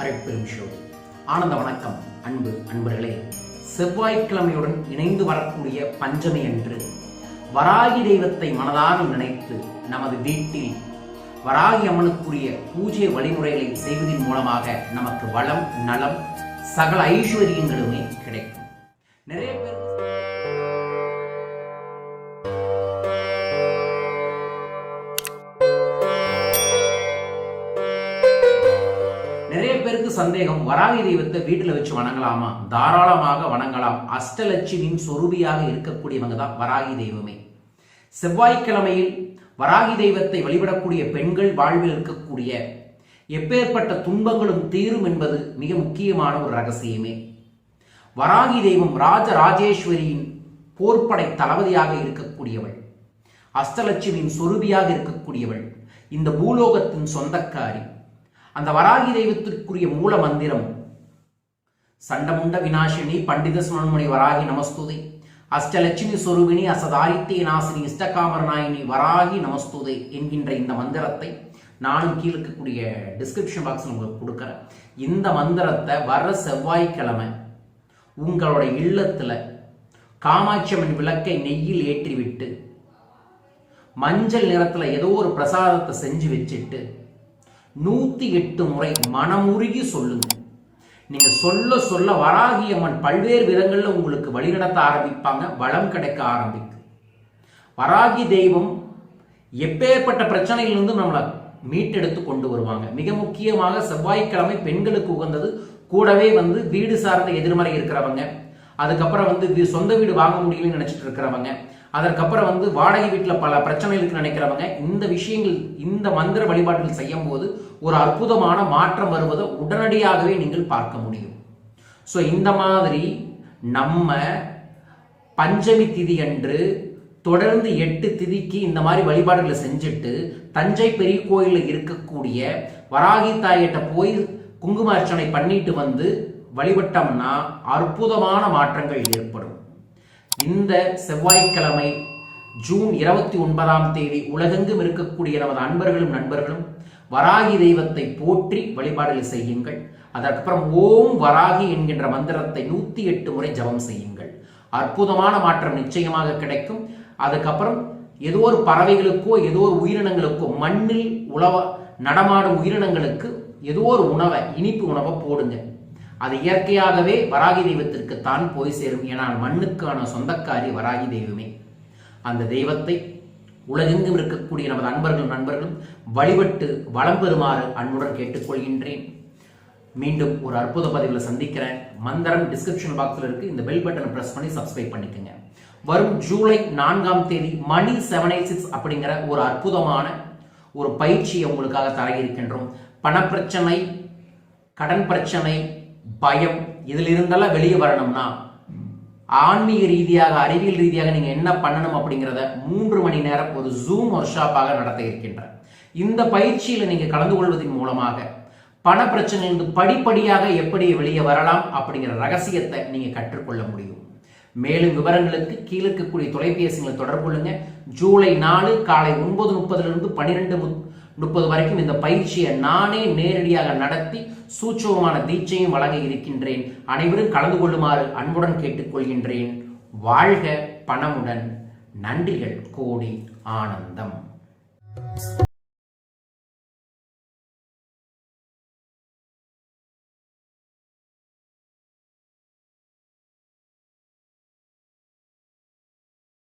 அரைப்பெரும் show ஆனந்த வணக்கம் அன்பு அன்பர்களே. செவ்வாய்க்கிழமையுடன் இணைந்து வரக்கூடிய பஞ்சமி அன்று வராகி தெய்வத்தை மனதாக நினைத்து நமது வீட்டில் வராகி அம்மனுக்குரிய பூஜை வழிமுறைகளை செய்வதன் மூலமாக நமக்கு வளம் நலம் சகல ஐஸ்வர்யங்களுமே கிடைக்கும். நிறைய பேர் சந்தேகம். வராகி தெய்வத்தை வீட்டில் வச்சு வணங்கலாமா? தாராளமாக வணங்கலாம். அஷ்டலட்சுமியின் சொரூபியாக இருக்கக்கூடியவங்க தான் வராகி தெய்வமே. செவ்வாய்க்கிழமையில் வராகி தெய்வத்தை வழிபடக்கூடிய பெண்கள் வாழ்வில் இருக்கக்கூடிய எப்பேற்பட்ட துன்பங்களும் தீரும் என்பது மிக முக்கியமான ஒரு ரகசியமே. வராகி தெய்வம் ராஜராஜேஸ்வரியின் போர்ப்படை தளபதியாக இருக்கக்கூடியவள். அஷ்டலட்சுமியின் சொருபியாக இருக்கக்கூடியவள். இந்த பூலோகத்தின் சொந்தக்காரி. அந்த வராகி தெய்வத்திற்குரிய மூல மந்திரம். சண்டமுண்ட விநாசினி பண்டித ஸ்மரண்மணி வராகி நமஸ்துதை. அஷ்டலட்சுமி சொருபினி அசதாரித்தே நாசினி இஷ்டகாமரநாயினி வராகி நமஸ்துதை என்கின்ற இந்த மந்திரத்தை நானும் கீழே இருக்கக்கூடிய டிஸ்கிரிப்ஷன் பாக்ஸில் உங்களுக்கு கொடுக்குறேன். இந்த மந்திரத்தை வர செவ்வாய்க்கிழமை உங்களோட இல்லத்தில் காமாட்சியம்மன் விளக்கை நெய்யில் ஏற்றிவிட்டு மஞ்சள் நிறத்தில் ஏதோ ஒரு பிரசாதத்தை செஞ்சு வச்சுட்டு நூத்தி எட்டு முறை மனமுருகி சொல்லுங்க. நீங்க சொல்ல சொல்ல வராகி அம்மன் பல்வேறு விதங்கள்ல உங்களுக்கு வழிநடத்த ஆரம்பிப்பாங்க வளம் கிடைக்க ஆரம்பிக்கும். வராகி தெய்வம் எப்பேற்பட்ட பிரச்சனையிலிருந்து நம்மளை மீட்டெடுத்து கொண்டு வருவாங்க. மிக முக்கியமாக செவ்வாய்க்கிழமை பெண்களுக்கு உகந்தது கூடவே வந்து வீடு சார்ந்த எதிர்மறை இருக்கிறவங்க அதுக்கப்புறம் வந்து சொந்த வீடு வாங்க முடியலன்னு நினைச்சிட்டு இருக்கிறவங்க அதற்கப்புறம் வந்து வாடகை வீட்டில் பல பிரச்சனைகளுக்கு நினைக்கிறவங்க இந்த விஷயங்கள் இந்த மந்திர வழிபாட்டில் செய்யும் போது ஒரு அற்புதமான மாற்றம் வருவதை உடனடியாகவே நீங்கள் பார்க்க முடியும். ஸோ இந்த மாதிரி நம்ம பஞ்சமி திதி அன்று தொடர்ந்து எட்டு திதிக்கு இந்த மாதிரி வழிபாடுகளை செஞ்சுட்டு தஞ்சை பெரிய கோயிலில் இருக்கக்கூடிய வராகி தாயிட்ட போய் குங்கும அர்ச்சனை பண்ணிட்டு வந்து வழிபட்டோம்னா அற்புதமான மாற்றங்கள் ஏற்படும். இந்த செவ்வாய்க்கிழமை ஜூன் இருபத்தி ஒன்பதாம் தேதி உலகெங்கும் இருக்கக்கூடிய நமது அன்பர்களும் நண்பர்களும் வராகி தெய்வத்தை போற்றி வழிபாடுகள் செய்யுங்கள். அதற்கப்புறம் ஓம் வராகி என்கின்ற மந்திரத்தை நூத்தி எட்டு முறை ஜபம் செய்யுங்கள். அற்புதமான மாற்றம் நிச்சயமாக கிடைக்கும். அதுக்கப்புறம் ஏதோ ஒரு பறவைகளுக்கோ ஏதோ ஒரு உயிரினங்களுக்கோ மண்ணில் உழவ நடமாடும் உயிரினங்களுக்கு ஏதோ ஒரு உணவை இனிப்பு உணவை போடுங்க. அது இயற்கையாகவே வராகி தெய்வத்திற்கு தான் போய் சேரும் ஏனால் மண்ணுக்கான சொந்தக்காரி வராகி தெய்வமே. அந்த தெய்வத்தை உலகெங்கும் இருக்கக்கூடிய நமது அன்பர்களும் நண்பர்களும் வழிபட்டு வளம் பெறுமாறு அன்புடன் கேட்டுக்கொள்கின்றேன். மீண்டும் ஒரு அற்புத பதிவில் சந்திக்கிறேன். மந்திரம் டிஸ்கிரிப்ஷன் பாக்ஸில் இருக்கு. இந்த பெல் பட்டனை ப்ரெஸ் பண்ணி சப்ஸ்கிரைப் பண்ணிக்கோங்க. வரும் ஜூலை நான்காம் தேதி மணி செவன் எயிட் சிக்ஸ் அப்படிங்கிற ஒரு அற்புதமான ஒரு பயிற்சியை உங்களுக்காக தர இருக்கின்றோம். பணப்பிரச்சனை கடன் பிரச்சனை பயம் இதில் இருந்தெல்லாம் வெளியே வரணும்னா ஆன்மீக ரீதியாக அறிவியல் ரீதியாக நீங்கள் என்ன பண்ணணும் அப்படிங்கிறத மூன்று மணி நேரம் ஒரு ஜூம் ஒர்க் ஷாப்பாக நடத்த இருக்கின்றேன் இந்த பயிற்சியில் நீங்கள் கலந்து கொள்வதன் மூலமாக பண பிரச்சனையிலிருந்து படிப்படியாக எப்படி வெளியே வரலாம் அப்படிங்கிற ரகசியத்தை நீங்கள் கற்றுக்கொள்ள முடியும். மேலும் விவரங்களுக்கு கீழே இருக்கக்கூடிய தொலைபேசிகளை தொடர்பு கொள்ளுங்க. ஜூலை நாலு காலை ஒன்பது முப்பதுலேருந்து பன்னிரெண்டு முப்பது வரைக்கும் இந்த பயிற்சியை நானே நேரடியாக நடத்தி சூட்சமான தீட்சையும் வழங்க இருக்கின்றேன். அனைவரும் கலந்து கொள்ளுமாறு அன்புடன் கேட்டுக்கொள்கின்றேன். வாழ்க பணமுடன் நன்றிகள் கோடி ஆனந்தம்.